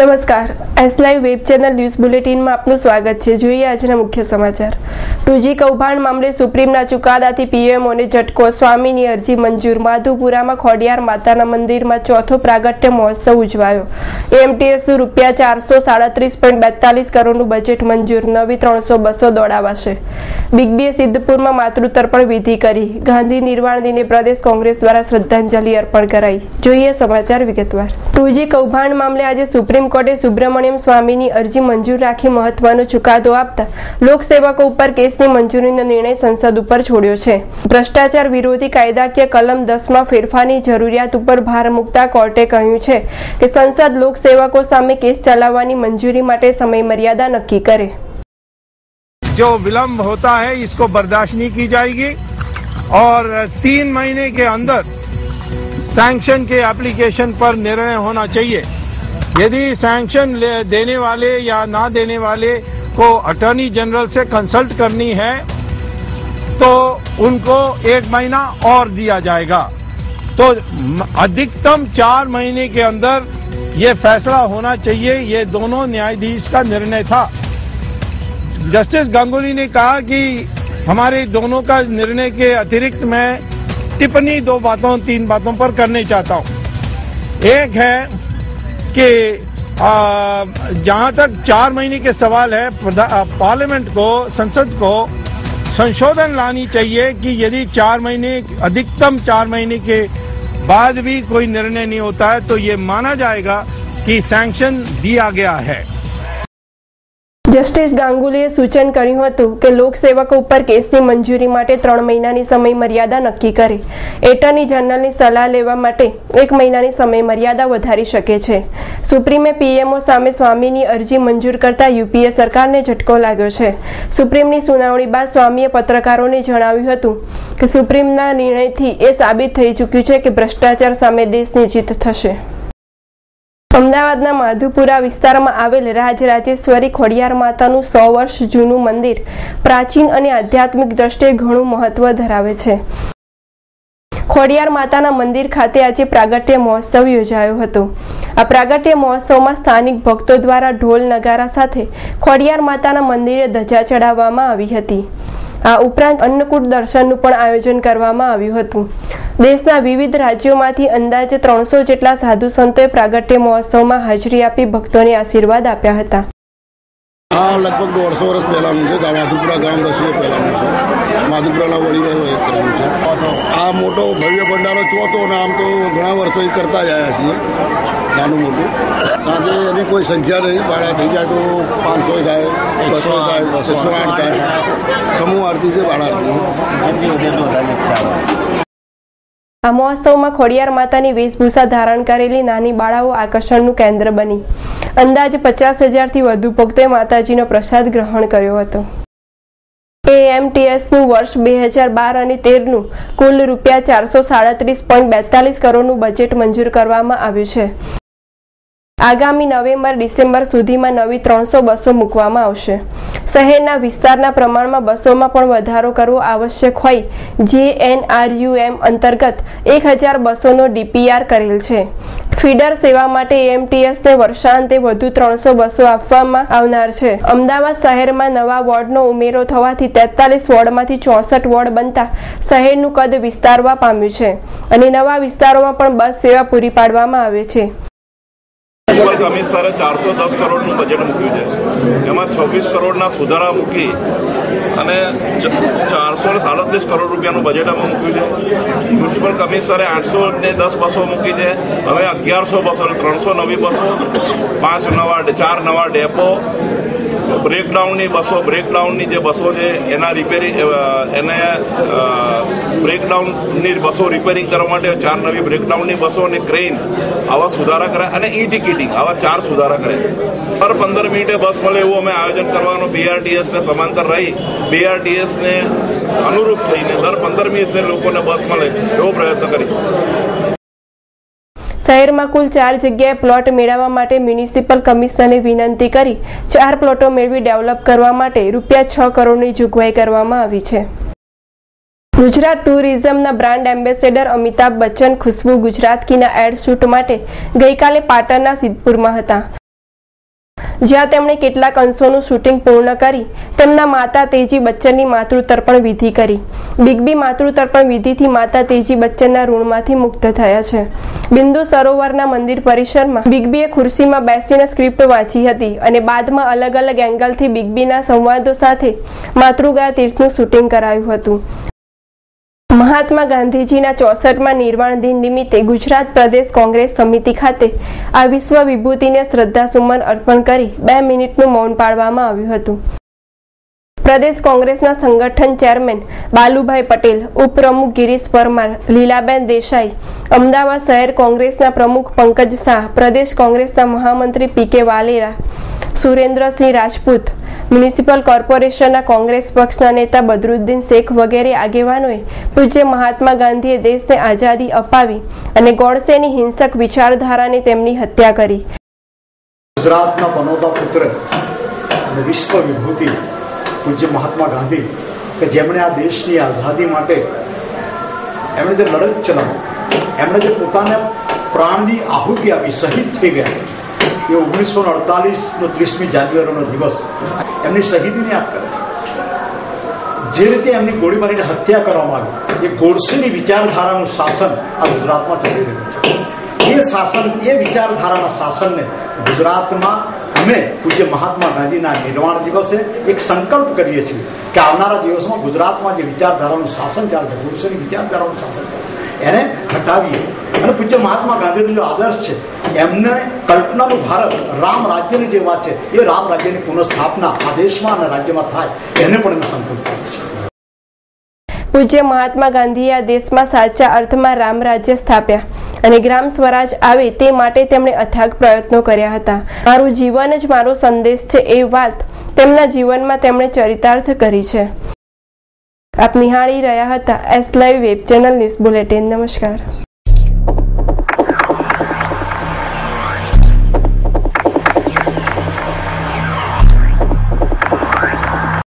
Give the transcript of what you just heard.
નમસ્કાર. S live web channel news બુલેટિનમાં આપનું સ્વાગત છે. જોઈએ આજના મુખ્ય સમાચાર. ટુજી કૌભાંડ મામલે સુપ્રીમના ચુકાદાથી પીએમઓને ઝટકો. સ્વામીની અરજી મંજૂર. માધુપુરામાં ખોડિયાર માતાના મંદિરમાં ચોથો પ્રાગટ્ય મહોત્સવ ઉજવાયો. એમટીએસનું રૂપિયા ચારસો સાડત્રીસ પોઈન્ટ બેતાલીસ કરોડનું બજેટ મંજૂર. નવી ત્રણસો બસો દોડાવાશે. બિગ બીએ સિદ્ધપુરમાં માતૃતર્પણ વિધિ કરી. ગાંધી નિર્વાણ દિને પ્રદેશ કોંગ્રેસ દ્વારા શ્રદ્ધાંજલિ અર્પણ કરાઈ. જોઈએ સમાચાર વિગતવાર. ટુજી કૌભાંડ મામલે આજે સુપ્રીમ કોર્ટે સુબ્રમણ્યમ સ્વામીની અરજી મંજૂર રાખી મહત્વનો ચુકાદો આપતા લોકસેવકો ઉપર કેસની મંજૂરીનો નિર્ણય સંસદ ઉપર છોડ્યો છે ભ્રષ્ટાચાર વિરોધી કાયદાકીય કલમ દસમાં ફેરફારની જરૂરિયાત ઉપર ભાર મૂકતા કોર્ટે કહ્યું છે કે સંસદ લોકસેવકો સામે કેસ ચલાવવાની મંજૂરી માટે સમય મર્યાદા નક્કી કરે जो विलंब होता है इसको बर्दाश्त नहीं की जाएगी और तीन महीने के अंदर सैंक्शन के एप्लीकेशन पर निर्णय होना चाहिए यदि सैंक्शन देने वाले या ना देने वाले को अटॉर्नी जनरल से कंसल्ट करनी है तो उनको एक महीना और दिया जाएगा। तो अधिकतम चार महीने के अंदर ये फैसला होना चाहिए। ये दोनों न्यायाधीश का निर्णय था। जस्टिस गांगुली ने कहा कि हमारे दोनों का निर्णय के अतिरिक्त मैं टिप्पणी दो बातों, तीन बातों पर करने चाहता हूँ। एक है कि जहाँ तक चार महीने के सवाल है पार्लियामेंट को, संसद को, संशोधन लानी चाहिए कि यदि चार महीने, अधिकतम चार महीने के बाद भी कोई निर्णय नहीं होता है तो ये माना जाएगा कि सैंक्शन दिया गया है। જસ્ટિસ ગાંગુલીએ સૂચન કર્યું હતું કે લોકસેવકો ઉપર કેસની મંજૂરી માટે ત્રણ મહિનાની સમય મર્યાદા નક્કી કરે. એટર્ની જનરલની સલાહ લેવા માટે એક મહિનાની સમય મર્યાદા વધારી શકે છે. સુપ્રીમે પીએમઓ સામે સ્વામીની અરજી મંજૂર કરતા યુપીએ સરકારને ઝટકો લાગ્યો છે. સુપ્રીમની સુનાવણી બાદ સ્વામીએ પત્રકારોને જણાવ્યું હતું કે સુપ્રીમના નિર્ણયથી એ સાબિત થઈ ચૂક્યું છે કે ભ્રષ્ટાચાર સામે દેશની જીત થશે. અમદાવાદના માધુપુરા વિસ્તારમાં આવેલ રાજરાજેશ્વરી ખોડિયાર માતાનું સો વર્ષ જૂનું મંદિર પ્રાચીન અને આધ્યાત્મિક દ્રષ્ટિએ ઘણું મહત્વ ધરાવે છે. ખોડિયાર માતાના મંદિર ખાતે આજે પ્રાગટ્ય મહોત્સવ યોજાયો હતો. આ પ્રાગટ્ય મહોત્સવમાં સ્થાનિક ભક્તો દ્વારા ઢોલ નગારા સાથે ખોડિયાર માતાના મંદિરે ધજા ચડાવવામાં આવી હતી. આ ઉપરાંત અન્નકૂટ દર્શનનું પણ આયોજન કરવામાં આવ્યું હતું. દેશના વિવિધ રાજ્યોમાંથી અંદાજે ત્રણસો જેટલા સાધુ સંતોએ પ્રાગટ્ય મહોત્સવમાં હાજરી આપી ભક્તોને આશીર્વાદ આપ્યા હતા. આ લગભગ દોઢસો વર્ષ પહેલાંનું છે. માધુપુરા ગામ રસીએ પહેલાંનું છે. માધુપુરાના વડીલોએ એક કરેલું છે. આ મોટો ભવ્ય ભંડારો ચોથો અને આમ તો ઘણા વર્ષો એ કરતા જ આવ્યા છીએ. નાનું મોટું. સાથે એની કોઈ સંખ્યા નહીં. ભાડા થઈ જાય તો પાંચસો થાય બસો થાય એકસો આઠ થાય. સમૂહ આરતી છે ભાડા આરતી આ મહોત્સવમાં ખોડિયાર માતાની વેશભૂષા ધારણ કરેલી નાની બાળાઓ આકર્ષણનું કેન્દ્ર બની. અંદાજે પચાસ હજારથી વધુ ભક્તોએ માતાજીનો પ્રસાદ ગ્રહણ કર્યો હતો. એએમટીએસનું વર્ષ બે હજાર બાર અને તેરનું કુલ રૂપિયા ચારસો સાડત્રીસ પોઈન્ટ બેતાલીસ કરોડનું બજેટ મંજૂર કરવામાં આવ્યું છે. આગામી નવેમ્બર ડિસેમ્બર સુધીમાં નવી ત્રણસો બસો મૂકવામાં આવશે. શહેરના વિસ્તારના પ્રમાણમાં બસોમાં પણ વધારો કરવો આવશ્યક હોય. જેએનઆરયુએમ અંતર્ગત એક હજાર બસોનો ડીપીઆર કરેલ છે. ફીડર સેવા માટે એમટીએસને વર્ષાંતે વધુ ત્રણસો બસો આપવામાં આવનાર છે. અમદાવાદ શહેરમાં નવા વોર્ડનો ઉમેરો થવાથી તેતાલીસ વોર્ડમાંથી ચોસઠ વોર્ડ બનતા શહેરનું કદ વિસ્તારવા પામ્યું છે અને નવા વિસ્તારોમાં પણ બસ સેવા પૂરી પાડવામાં આવે છે. મ્યુનિસિપલ કમિશનરે ચારસો દસ કરોડનું બજેટ મૂક્યું છે. એમાં છવ્વીસ કરોડના સુધારા મૂકી અને ચારસો સાડત્રીસ કરોડ રૂપિયાનું બજેટ આમાં મૂક્યું છે. મ્યુનિસિપલ કમિશનરે આઠસો ને દસ બસો મૂકી છે. હવે અગિયારસો બસો ત્રણસો નવી બસો, પાંચ નવા ચાર નવા ડેપો બ્રેકડાઉનની બસો બ્રેકડાઉનની જે બસો છે, એના રિપેરિંગ એને બ્રેકડાઉનની બસો રિપેરિંગ કરવા માટે ચાર નવી બ્રેકડાઉનની બસો અને ક્રેન આવા સુધારા કર્યા અને ઈ ટિકિટિંગ આવા ચાર સુધારા કર્યા દર પંદર મિનિટે બસ મળે એવું અમે આયોજન કરવાનું બીઆરટીએસને સમાંતર રહી બીઆરટીએસને અનુરૂપ થઈને દર પંદર મિનિટે લોકોને બસ મળે એવો પ્રયત્ન કરીશું શહેરમાં કુલ ચાર જગ્યાએ પ્લોટ મેળવવા માટે મ્યુનિસિપલ કમિશનરને વિનંતી કરી ચાર પ્લોટો મેળવી ડેવલપ કરવા માટે રૂપિયા છ કરોડની જોગવાઈ કરવામાં આવી છે. ગુજરાત ટુરિઝમના બ્રાન્ડ એમ્બેસેડર અમિતાભ બચ્ચન ખુશ્બુ ગુજરાત કીના એડ શૂટ માટે ગઈકાલે પાટણના સિદ્ધપુરમાં હતા. જ્યાં તેમણે કેટલાક અંશોનું શૂટિંગ પૂર્ણ કરી, તેમના માતા તેજી બચ્ચનની માતૃતર્પણ વિધિ કરી. બિગ બી માતૃતર્પણ વિધિથી માતા તેજી બચ્ચનના ઋણમાંથી મુક્ત થયા છે. બિંદુ સરોવરના મંદિર પરિસરમાં બિગ બીએ ખુરશીમાં બેસીને સ્ક્રિપ્ટ વાંચી હતી અને બાદમાં અલગ અલગ એંગલથી બિગ બીના સંવાદો સાથે માતૃગા તીર્થનું શૂટિંગ કરાયું હતું. મહાત્મા ગાંધીજીના ચોસઠમાં નિર્વાણ દિન નિમિત્તે ગુજરાત પ્રદેશ કોંગ્રેસ સમિતિ ખાતે આ વિશ્વ વિભૂતિને શ્રદ્ધાસુમન અર્પણ કરી બે મિનિટનું મૌન પાળવામાં આવ્યું હતું. પ્રદેશ કોંગ્રેસના સંગઠન ચેરમેન બાલુભાઈ પટેલ, ઉપપ્રમુખ ગિરીશ પરમાર, લીલાબેન દેસાઈ, અમદાવાદ શહેર કોંગ્રેસના પ્રમુખ પંકજ શાહ, પ્રદેશ કોંગ્રેસના મહામંત્રી પી કે વાલેરા, સુરેન્દ્રસિંહ રાજપૂત મ્યુનિસિપલ કોર્પોરેશનના કોંગ્રેસ પક્ષના નેતા બદરુદ્દીન શેખ વગેરે આગેવાનોએ પૂજ્ય મહાત્મા ગાંધીએ દેશને આઝાદી અપાવી અને ગોડસેની હિંસક વિચારધારાને તેમની હત્યા કરી. ગુજરાતના પનોતા પુત્ર અને વિશ્વ વિભૂતિ પૂજ્ય મહાત્મા ગાંધી કે જેમણે આ દેશની આઝાદી માટે એમણે જે લડત ચલાવી, એમણે જે પોતાને પ્રાણની આહુતિ આપી, શહીદ થઈ ગયા. એ ઓગણીસો અડતાલીસનો ત્રીસમી જાન્યુઆરીનો દિવસ એમની શહીદીને યાદ કરે. જે રીતે એમની ગોળીબારીને હત્યા કરવામાં આવી, એ ગોડસેની વિચારધારાનું શાસન આ ગુજરાતમાં ચાલી રહ્યું છે. એ શાસન, એ વિચારધારાના શાસનને ગુજરાતમાં અમે પૂજ્ય મહાત્મા ગાંધીના નિર્વાણ દિવસે એક સંકલ્પ કરીએ છીએ કે આવનારા દિવસમાં ગુજરાતમાં જે વિચારધારાનું શાસન ચાલે છે પુરુષોની વિચારધારાનું શાસન ચાલે એને હટાવીએ. અને પૂજ્ય મહાત્મા ગાંધીનો જે આદર્શ છે. એમને કલ્પનાનું ભારત રામ રાજ્યની જે વાત છે, એ રામ રાજ્યની પુનઃસ્થાપના આ દેશમાં અને રાજ્યમાં થાય. એને પણ અમે સંકલ્પ કરીએ છે પૂજ્ય મહાત્મા ગાંધીએ આ દેશમાં સાચા અર્થમાં રામ રાજ્ય સ્થાપ્યા અને ગ્રામ સ્વરાજ આવે તે માટે તેમણે અથાગ પ્રયત્નો કર્યા હતા. મારું જીવન જ મારો સંદેશ છે એ વાત તેમના જીવનમાં તેમણે ચરિતાર્થ કરી છે. આપ નિહાળી રહ્યા હતા S live web channel news bulletin. નમસ્કાર.